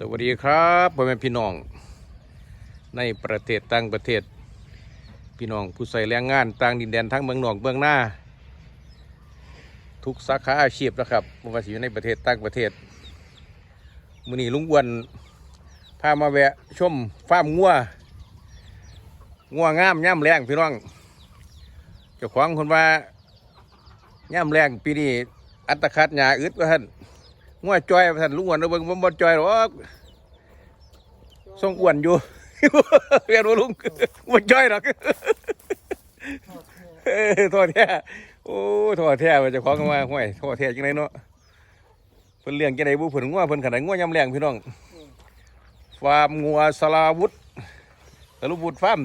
สวัสดีครับพ่อแม่พี่น้อง ในประเทศต่างประเทศ พี่น้องผู้ใส่แรงงานต่างดินแดนทั้งเมืองนอกเมืองหน้า ทุกสาขาอาชีพนะครับไม่ว่าสิอยู่ในประเทศต่างประเทศมื้อนี้ลุงอ้วนพามาแวะชมฟาร์มงัวงัวงามย่ำแรงพี่น้องเจ้าของคนว่าย่ำแรงปีนี้อัตคัดหยาอึดว่าท่าน งัวจอยท่านลุงอ้วนเอาเบิ่งบ่บ่จอยหรอกทรงอ้วนอยู่ เรียนว่าลุงบ่จอยหรอกเออโทษแท้โอ้โทษแท้ว่าเจะของมาห้วยโทษแท้จังไดเนาะเพิ่นเลี้ยงจังไดบ่เพิ่นงัวเพิ่นขนาดงัวยำแรงพี่น้องฟาร์มงัวสลาวุธสรุวุธฟาร์ม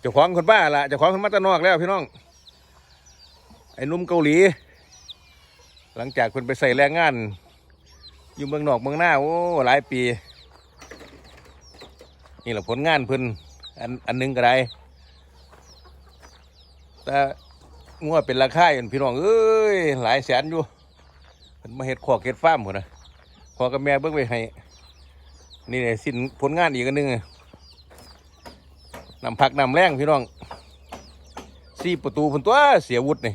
เจ้าของคนบ้าล่ะเจ้าของคนมาตะนอกแล้วพี่น้องไอ้นุ่มเกาหลี หลังจากคนไปใส่แรงงาน อยู่เมืองนอกเมืองหน้าโอ้หลายปี นี่แหละผลงานเพิ่นอันอันหนึงก็ได้แต่งัวเป็นราคาอยู่พี่น้องเอ้ยหลายแสนอยู่เพิ่นมาเฮ็ดขอกเฮ็ดฟ้าร์มพุ่นนะขอกับแม่เบิ่งไว้ให้ นี่แหละสิ้นผลงานอีกอันหนึงนำผักนำแรงพี่น้องสี่ประตูพิ่นตัวเสียวุฒินี่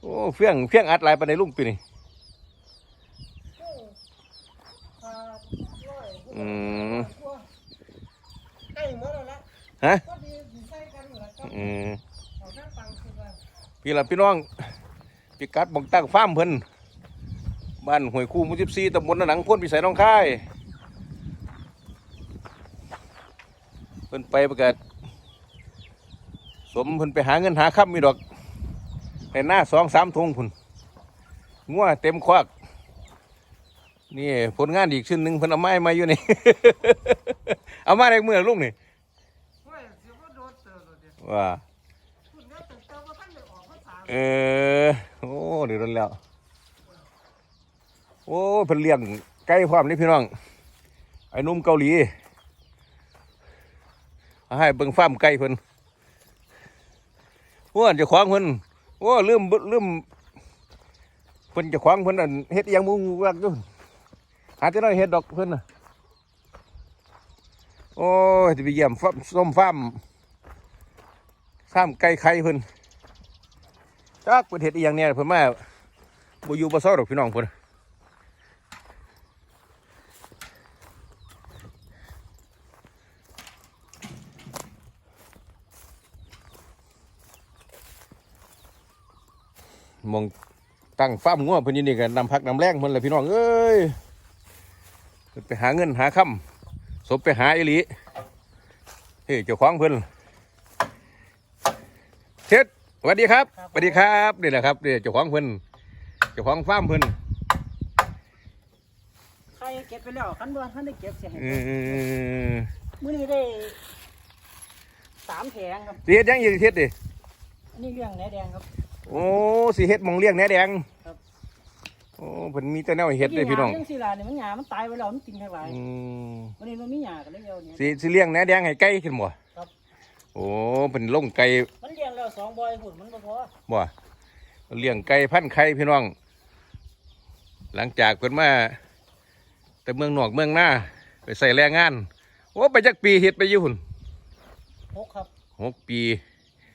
โอ้เฟี้ยงเฟี้ยงอัดลายปในลุงปีนี่อืมใกล้หมดแล้วฮะพอดีสิใส่กันหมดแล้วอืมเอาทั้งตังค์คือว่าพี่ละพี่น้องพี่กัดบอกตั้งฟ้ามเพิ่นบ้านห้วยคู่มุสิบสี่ตำบลนหนังพ้นพิสัยน้องค่ายเพิ่นไปประกาศสมเพิ่นไปหาเงินหาค่ำมีดอก ในหน้าสองสามทงพุ่นงัวเต็มควักนี่ผลงานอีกชิ้นหนึ่งเพิ่นเอาไม้มาอยู่นี่ เอามาได้เมื่อลุงนี่เฮ้ยเสียว่าเอนเลยเดี๋ยวว่าคุณเนี่ยแต่เติมว่าท่านได้ออกภาเออโอ้เดือดแล้ว โอ้เพิ่นเลี้ยงไก่พร้อมนี่พี่น้อง ไอ้นุ่มเกาหลีให้เบิ่งฟาร์มไก่เพิ่นโอ้เจะคว้างเพิ่น โอ้ลืมเบิ่ลืมเพิ่นจะคว้างเพิ่นอันเฮ็ดยังมูงูรักอยู่หาจะได้เฮ็ดดอกเพิ่นน่ะโอ้ยจะไปเยี่ยมฟามส้มฟ้าร์มฟามไก่ไข่เพิ่นจักประเห็ดอีหยังเนี่ยเพิ่นมาบ่อยู่บ่เซาดอกพี่น้องเพิ่น มองตั้งฟาร์มงัวเพิ่นอยู่นี่กันนำพักนำแรงเพิ่นแหละพี่น้องเอ้ยเพิ่นไปหาเงินหาค่ำสบไปหาอีหลีเฮ้ยเจ้าของเพิ่นเช็ดสวัสดีครับสวัสดีครับนี่แหละครับนี่เจ้าของเพิ่นเจ้าของฟาร์มเพิ่นใครเก็บไปแล้วคันบ่ท่านได้เก็บเสียให้เออมื้อนี้ได้สามแผงครับสิเฮ็ดหยังอีกเฮ็ดดิอันนี้เรื่องแหนแดงครับ โอ้สิเฮ็ดหมองเลี้ยงแหนแดงครับ โอ้เพิ่นมีแต่แนวให้เฮ็ดเด้พี่น้องเรื่องสิล่ะนี่มันหยามันตายไปแล้วมันกินทั้งหลายอืมวันนี้มันมีหยากันเลยเดียวเนี่ย สิสิเลี้ยงแหนแดงให้ไก่ขึ้นบ่ครับ โอ้เพิ่นลงไก่มันเลี้ยงแล้วสองบอยหุ่นมันบ่พอบ่เลี้ยงไก่พันไข่พี่น้อง หลังจากเพิ่นมาแต่เมืองนอกเมืองหน้าไปใส่แรงงาน โอ้ไปจักปีเฮ็ดไปอยู่หุ่นหกครับ หกปี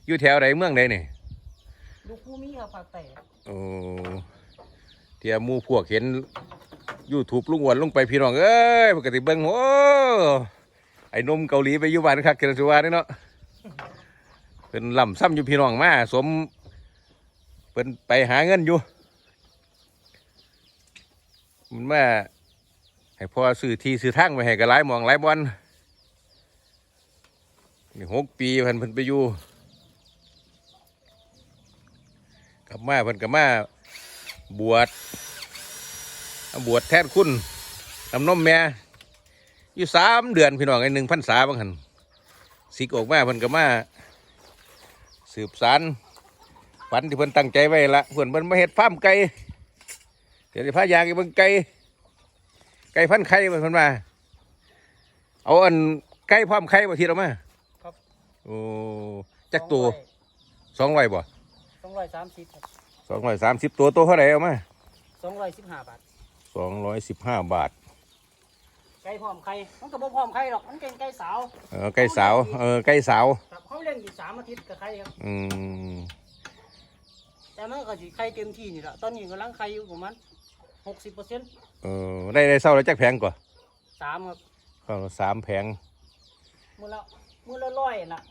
อยู่แถวใดเมืองใดนี่ ลูกผู้มีครับภาคใต้โอ้เทียมูพวกเห็นยูทูบลุงอ้วนลงไปพี่น้องเอ้ยปกติเบิ้งโอ้ไอ้นมเกาหลีไปอยู่บ้านคักเกลสุวานี่เนาะเป็นลำซ้ำอยู่พี่น้องมาสมเป็นไปหาเงินอยู่มันมาให้พ่อซื้อที่ซื้อทางไปให้กับหลายหมองหลายบอนนี่หกปีพิ่นพิ่นไปอยู่ กลับมาเพิ่นกลับมาบวชบวชแทนคุณทำนมแม่อยู่สามเดือนพี่น้องไอ้หนึ่งพันษาบางหันสิกออกมาเพิ่นกลับมาสืบสารฝันที่เพิ่นตั้งใจไว้ละเพิ่นเพิ่นมาเฮ็ดฟาร์มไก่เดี๋ยวจะพายางไอ้เบิ่งไก่ไก่พันไข่เพิ่นมาเอาอันไก่พร้อมไข่มาทีเรามาโอ้จักตัวสองร้อยบ่สอง ร้อยสามสิบครับสองร้อยสามสิบตัวตัวเท่าไหร่เอามาสองร้อยสิบห้าบาทสสองร้อยสิบห้าบาท ไก่พร้อมไข่มันก็บ่พร้อมไข่หรอกมันเป็นไก่สาวเออไก่สาว เออไก่สาว ครับเขาเลี้ยงอยู่สามอาทิตย์กับไข่ครับอืมแต่มันก็สิไข่เต็มที่นี่แหละตอนนี้กำลังไข่อยู่ประมาณหกสิบเปอร์เซ็นต์เออได้ได้เศร้าแล้วจักแพงกว่าสามครับเข้าสามแพงมือละมือละร้อยน่ะ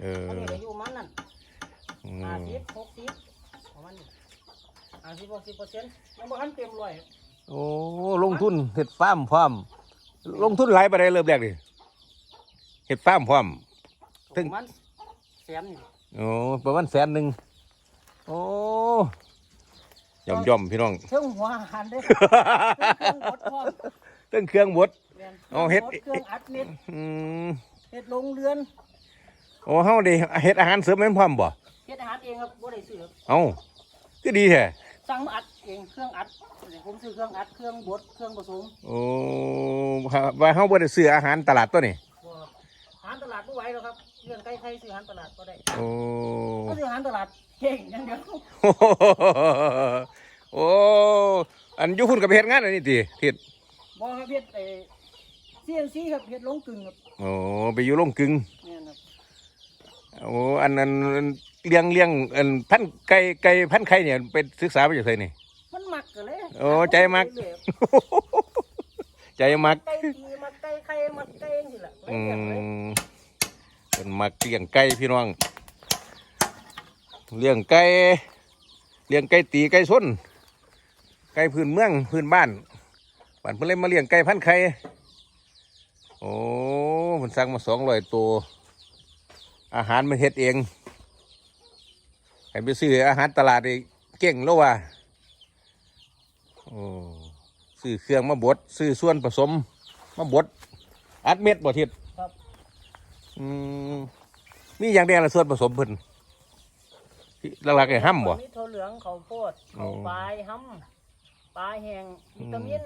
เออ ตอนนี้ก็อยู่ประมันนั่น อืห้าม สิบหกสิบประมาณนี้ห้าสิบหกสิบเปอร์เซ็นต์ยังบ่ทันเต็มร้อยโอ้ ลงทุนเห็ดฟาร์มพร้อม ลงทุนหลายไปได้เริ่มแรกดิเห็ดฟาร์มพร้อมปถึงระมาณแสนนี่โอ้ประมาณแสนหนึ่งโอ้ย่อมย่อมๆพี่น้อง เทิงหัวอาหารเด้อ เทิงหมดพร้อมเรื่องเครื่องบด แม่นเอาเฮ็ดเครื่องอัดเม็ดอืมเฮ็ดลงเรือนโอ้เฮาได้เฮ็ดอาหารเสริมแม่นพร้อมบ่เฮ็ดอาหารเองครับบ่ได้ซื้อครับเอ้าก็ดีแท้สั่งมาอัดเองเครื่องอัดผมซื้อเครื่องอัดเครื่องบดเครื่องผสมโอ้ว่าเฮาบ่ได้ซื้ออาหารตลาดตัวนี้บ่อาหารตลาดบ่ไหวแล้วครับเรื่องไก่ไข่ซื้ออาหารตลาดบ่ได้โอ้ก็ซื้ออาหารตลาดเก่งอย่างเดียวโอ้อันอยู่พุ่นก็ไปเฮ็ดงานอันนี้ติเฮ็ดบ่ครับเฮ็ดไอ้ CNC ครับเฮ็ดลงกึ่งครับโอ้ไปอยู่โรงกลึงเนี่ยครับ โอ้อันนั้นเลี้ยงเลี้ยงอันพันไก่ไก่พันไข่เนี่ยไปศึกษามาจากไสนี่ มันมักกันเลยโอ้ใจมักเรื่อยใจมักๆไก่ตีมักไก่ไข่มักไก่จังซี่ล่ะอืเลี้ยงเลยมเป็นมักเลี้ยงไก่พี่น้องเลี้ยงไก่เลี้ยงไก่ตีไก่ส้นไก่พื้นเมืองพื้นบ้านบ้านเพิ่นเลยมาเลี้ยงไก่พันไข่โอ้มันสั่งมาสองร้อยตัว อาหารมันเฮ็ดเองให้ไปซื้ออาหารตลาดนี่เก่งแล้วว่ะโอ้ซื้อเครื่องมาบดซื้อส่วนผสมมาบดอัดเม็ดบ่ทิศครับอืมนี่อย่างเดียวละส่วนผสมเพิ่นที่หลักๆไอ้ห้ำบ่มีถั่วเหลืองข้าวโพดโอ้ข้าวปลายห้ำปลาแห้งวิตามิน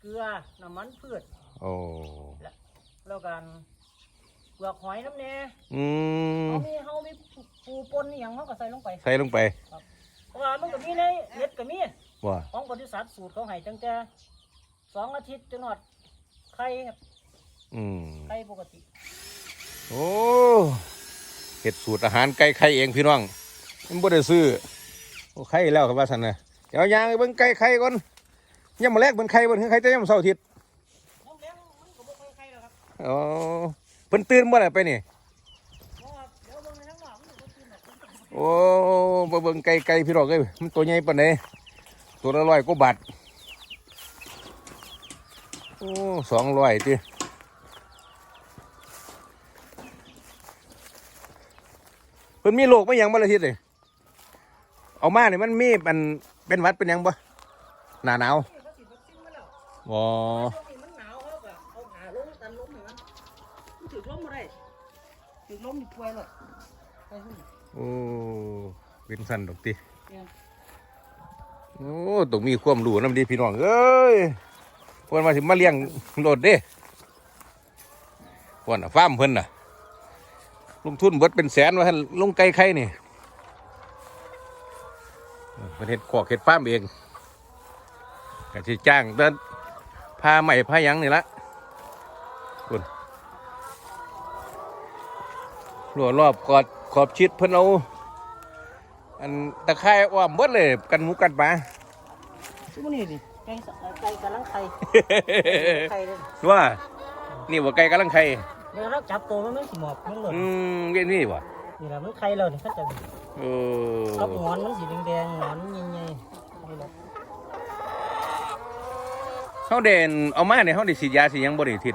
เกลือ น้ำมันพืช โอ้แล้วกันเป ลือกหอยน้ำแน่อืมเขามีเขามีปูปนอหย่างเขาก็ใส่ลงไปใส่ลงไปเพราะว่ามันก็มีในเน็ดก็มีว่าของบริษัทสูตรเขาให้ตั้งแต่สองอาทิตย์จนหอดไข่ครับอืมไข่ปกติ โอ้เฮ็ดสูตรอาหารไก่ไข่เองพี่น้องมันบ่ได้ซื้อโอ้ไข่แล้วครับว่าซั่นน่ะเดี๋ยวยางไปเบิ่งไก่ไข่ก่อนยามมื้อแรกเบิ่งไข่บ่คือไข่แต่ยามเช้าร์อาทิตย์น้ำแดงมันก็บ่ค่อยไข่แล้วครับอ๋อ เพิ่นตื่นบ่ล่ะไปนี่เพราะว่าเดี๋ยวเบิ่โอ้บ่เบิ่งไก่ไก่พี่น้องเอ้ยมันตัวใหญ่ปานใดตัวละร้อยกว่าบาทโอ้สองร้อยติเพิ่นมีโรคมาหยังบ่ละทิศเลยเอามาเนี่ยมันมีมันเป็นวัดเป็นยังบ่หนาหนาวนี่เถือลมนี่ป่วยเลยไปหุ่นโอ้เป็นสันดอกติเนี่ยโอ้ต้องมีความรู้นำดีพี่น้องเอ้ยเพิ่นมาสิมาเลี้ยงโลดเด้เพิ่นน่ะฟาร์มเพิ่นน่ะ ลงทุนเบิดเป็นแสนว่าหั่นลงไก่ไข่นี่เพิ่นเฮ็ดขอกเฮ็ดฟาร์มเองก็สิจ้างเดินพาใหม่พาหยังนี่ละคุณ รัวรอบกอดขอบชิดเพิ่นเอาอันตะไคร้อ้อมเบิดเลยกันหมูกันหมาช่วงนี้ดิไก่สไก่กำลังไข่ไข่เลยว่านี่ว่าไก่กำลังไข่เดี๋ยวเราจับตัวมันไม่สิหมอบมันหล่นอืมเวียนนี่วะนี่แหละมันไข่เราเนี่ยเขาจะเอครับอหงอนมันสีแดงๆหงอนใหญ่ๆนี่แหละเขาเด่นเอามาเนี่ยเขาได้ฉีดยาสียังบริทิศ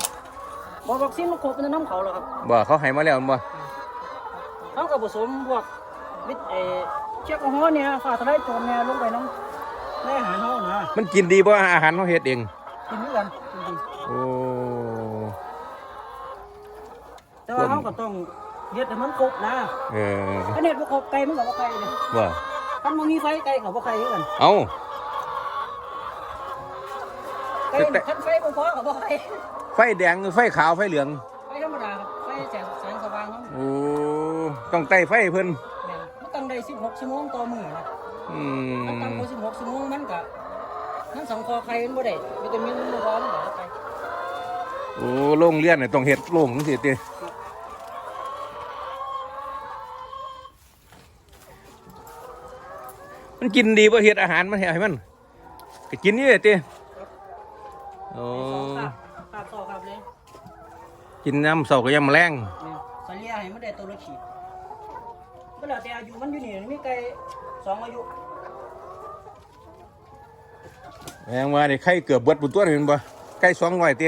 บอวัคซีนมันครบในน้ำเขาแล้วครับบ่เขาให้มาแล้วบ่ เขาก็ผสมพวกวิตเออเชือกหัวเนี่ยฝาทะเลโจรเนี่ยลงไปน้ำในอาหารเขานะมันกินดีบ่อาหารเขาเฮ็ดเอง กินด้วยกันจริงโอ้ ๆแต่ว่าเขาก็ต้องเฮ็ดให้มันครบนะเออถ้าเน็ตบ่ครบไก่มันก็บ่ไข่เลยว่าถ้ามันมีไฟไก่ก็บ่ไข่เหมือนกันเอา ไก่คันไฟบ่พอก็บ่ไข่ไฟแดงหรือไฟขาวไฟเหลือง ไฟธรรมดาครับไฟแสงแสงสว่างเขาโอ้ ต้องไต่ไฟเพิ่นแม่นมันต้องได้16ชั่วโมงต่อมื้อนะอืถ้าต่ำมกว่า16ชั่วโมงมันก็ทั้งสองคอไข่มันบ่ได้วิตามินมันบ่พอมันบ่ไปโอ้โรงเรียนเนี่ยต้องเฮ็ดโรงจังซี่ติมันกินดีบ่เฮ็ดอาหารมันให้ให้มันก็กินนี่แหละติโอ้ขาบต่อครับเลยกินน้ำเสาร์ก็ยามแรงเนี่ย สเลียให้มันได้ตัวละขีดก็แล้วแต่อายุมันอยู่นี่มีไก่สองอายุแรงว่านี่ไข่เกือบเบิดปุ่นตัวนี่แม่นบ่ไก่200ติ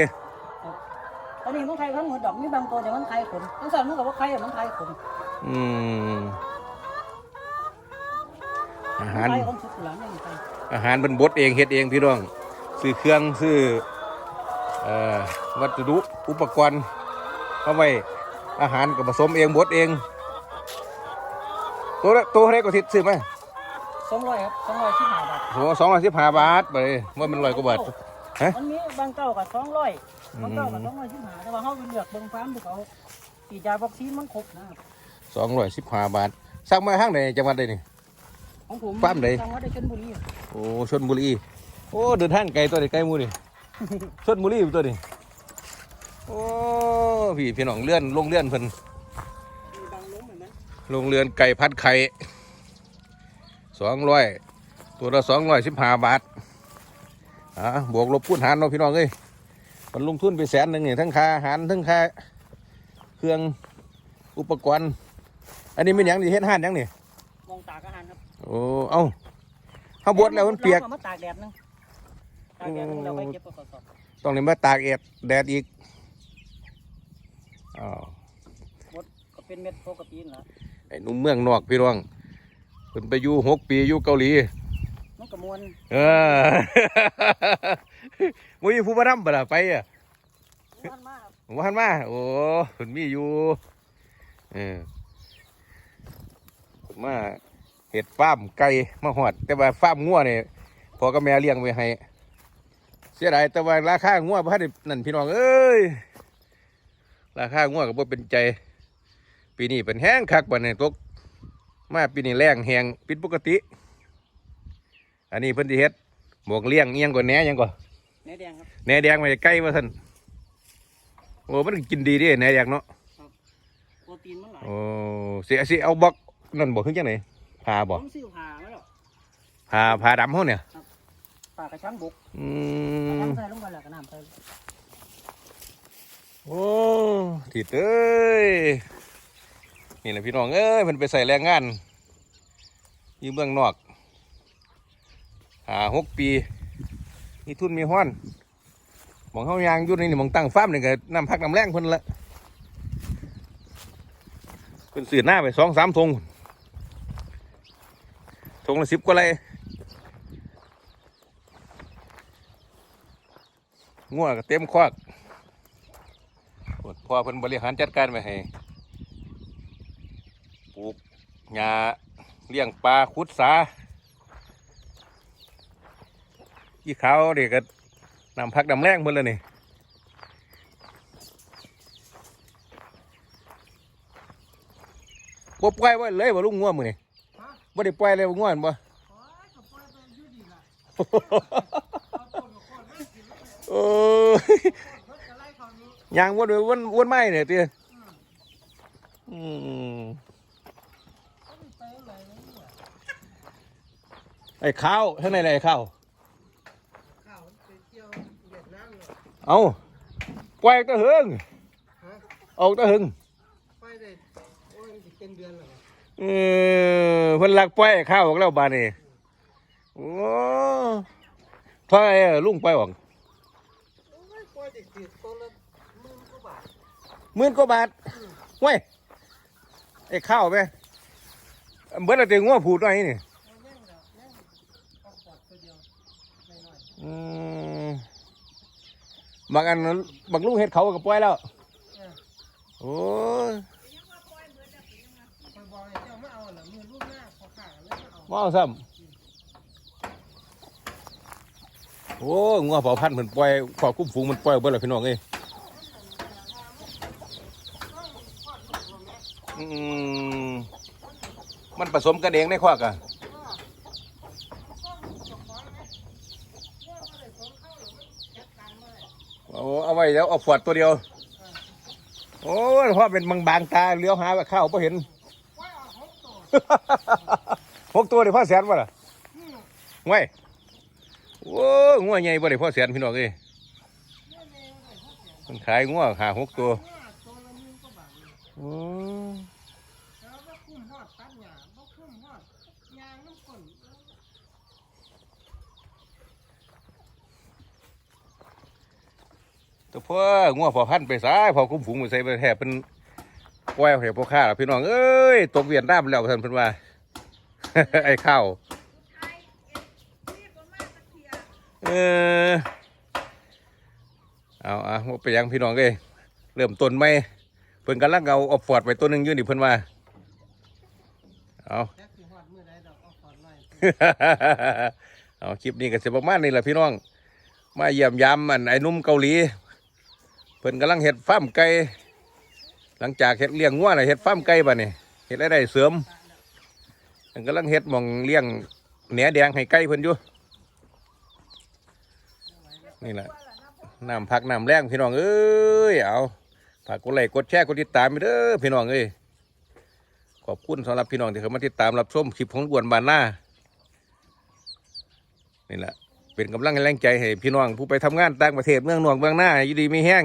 ตอนนี้มันไข่ทั้งหมดดอกมีบางตัวแต่มันไข่ขนทั้งสองมันก็ว่าไข่อะมันไข่ขนอืมอาหาร ไข่ของสุดหลังนี่ไข่อาหารเป็นบดเองเฮ็ดเองพี่น้องซื้อเครื่องซื้อเอ่อวัสดุอุปกรณ์เข้าไว้ อาหารก็ผสมเองบดเอง ตัวละตัวเท่าไหรก็ทิศซื้อมาสองร้อยครับสองร้อยที่หาบาทโหสองร้อยสิบห้าบาทไปเลยว่ามันร้อยกว่าบาทฮะมันมีบางเก้ากับสองร้อยบางเก้ากับอืมสองร้อยที่หาแต่ว่าเขาเป็นเลือกเบิ่งฟาร์มที่เขาฉีดยาวัคซีนมันครบนะสองร้อยสิบห้าบาทสร้างมาห้างไหนจังหวัดใดนี่ของผมฟาร์มไหนจังหวัดชลบุรีโอ้ชนบุรีโอ้เดินทางไกลตัวนี้ไกลหมูนี่ชนบุรีตัวนี้ โอ้พี่พี่น้องเลื่อนลงเลื่อนเพิ่นมีบางล้มเหมือนนั้นโรงเรือนไก่พัดไข่สองร้อยตัวละสองร้อยสิบห้าบาทอะบวกลบคูณหารเนาะพี่น้องเอ้ยมันลงทุนไปแสนหนึ่งเนี่ยทั้งค่าอาหารทั้งค่าเครื่องอุปกรณ์ อันนี้เป็นหยังนี่เฮ็ดห้านหยังนี่มองตากอาหารครับ โอ้เอ้าข้าวบดแล้วมันเปียกราอามาตากแดดนึงตากแดดนึงเราไปเก็บประกอบต้องนี่มาตากแอดแดดอีก อ้าวก็เป็นเม็ดปกตินะไอ้หนุ่มเมืองนอกพี่น้องเพิ่นไปอยู่หกปีอยู่เกาหลีมันกระมวลเออ มุ้ยผู้มาทำบ่ล่ะไปอะมันมากครับว่าหันมาโอ้เพิ่นมีอยู่เออเพิ่นมาเห็ดฟาร์มไก่มาหอด แต่ว่าฟาร์มงัวเนี่ยพอกับแม่เลี้ยงไว้ให้ เสียดายแต่ว่าราคางัวบ่ทันได้นั่นพี่น้องเอ้ย ราคางัวก็บ่เป็นใจ ปีนี้เป็นแห้งคักบัดนี้ตกมาปีนี้แรงแหงผิดปกติ อันนี้เพิ่นสิเฮ็ดหมวกเลี้ยงเอียงกว่าแหนหยังกว่าเนื้อแดงครับแหนแดงมาใกล้มาท่านโอ้มันกินดีเดิแหนแดงเนาะโปรตีนมันหลายโอ้สิสิเอาบล็อกนั่นบอกขึ้นจังไหนผ่าบ่ผมซื้อผ่ามาแล้วผ่าผ่าดำเขาเนี่ยผ่ากระชังบกอืกระชัมงใส่ลงไปแล้วก็น้ำใส่ โอ้ถิดเอ้ยนี่แหละพี่น้องเอ้ยมันไปใส่แรงงานอยู่เมืองนอกหาหกปีมีทุนมีห้อนมองเขายางยู่นี่นี่มองตั้งฟ้าร์มนี่ก็น้ำพักน้ำแรงเพิ่นละเพิ่นสื่อหน้าไปสองสามทงทงละสิบกว่าไรงัวก็เต็มควัก พอเพิ่นบริหารจัดการไปให้ปลูกหญ้าเลี้ยงปลาขุดสายี่ขาวเด็กก็นำพักนำแรงหมดเลยนี่บ่ปล่อยไว้เลยบ่ลุงง่วมือนี่บ่ได้ปล่อยเลยบ่ง่วนบ่เออ ยางวนไปวนวนไม้เนี่ยเตี้ยอืมไอ้ข้าวข้างในอะไรไอ้ข้าวเอาปล่อยออกตะหึงออกตะหึงไปได้โอ้ยเป็นเดือนแล้วเออเพิ่นลักปล่อยไอ้ข้าวออกแล้วบานนี่โอ้เท่าไหร่อะลุงปล่อยออก โอ้ยปล่อยติดติดตัวละหมื่นกว่าบาท หมื่นกว่าบาทเว้ยไอ้ข้าวไปเบิดอะไรงัวผูดหน่อยนี่แม่งงเอาปอดตัวเดียวหน่อยอืมบางอันบางลูกเห็ดเขาก็ปล่อยแล้วโอ้ยๆคอยบอกให้เจ้ามาเอาหน่ะมือลูกหน้าซ้ำโอ้งัวเผาพันธุ์เหมือนปล่อยขอคุ้มฝูงมันปล่อยเบิดแล้วพี่น้องเอ้ม มันผสมกันเองในควักอะเอาไว้แล้วเอาขวดตัวเดียว โอ้เพราะเป็นบางบางตาเลี้ยวหาข้าวไ่เห็นหกตัวเดี๋ยวพ่อแสนวะล่ะงวยโอ้ยงัวใหญ่บ่ได้พ่อแสนพี่น้องเอ้มันขายงัวหาหกตัวอื มตัวพ่องัวพอพันไปซ้ายพอคุ้มฝูงไปใส่ไปแทบเป็นปล่อยเอาให้พ่อค้าพี่น้องเอ้ยตกเวียนด้ามแล้วท่านเพิ่นว่า ไอ้ข้าวเออเอาอาว่าไปยังพี่น้องเอ้ยเริ่มต้นไหมเพิ่นกำลังเอาเอาฟอร์ดไปตัวหนึ่งอยู่นี่เพิ่นว่าเอาเอาคลิปนี้ก็สิประมาณนี้แหละพี่น้อง มาเยี่ยมยามอันไอ้นุ่มเกาหลี เพิ่นกำลังเฮ็ดฟาร์มไก่หลังจากเฮ็ดเลี้ยงงัวน่ะเฮ็ดฟาร์มไก่บัดนี้เฮ็ดอะได้เสริมเพิ่นกำลังเฮ็ดหมองเลี้ยงแหนแดงให้ไก่เพิ่นอยู่นี่แหละน้ำพักน้ำแรงพี่น้องเอ้ยเอาฝากกดไลค์กดแชร์กดติดตามไปเด้อพี่น้องเอ้ยขอบคุณสำหรับพี่น้องที่เข้ามาติดตามรับชมคลิปของอ้วนบานหน้านี่แหละเป็นกำลังแรงใจให้พี่น้องผู้ไปทำงานต่างประเทศเมืองหนวงเมืองหน้าอยู่ดีไม่แห้ง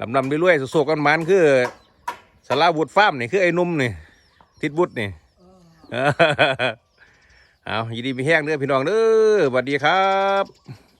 ลำลำเรื่อยๆโศกกันมันคือสาราบุตรฟาร์มนี่คือไอ้หนุ่มนี่ทิดบุตรนี่เอาอยู่ดีไม่แห้งเด้อพี่น้องเด้อสวัสดีครับ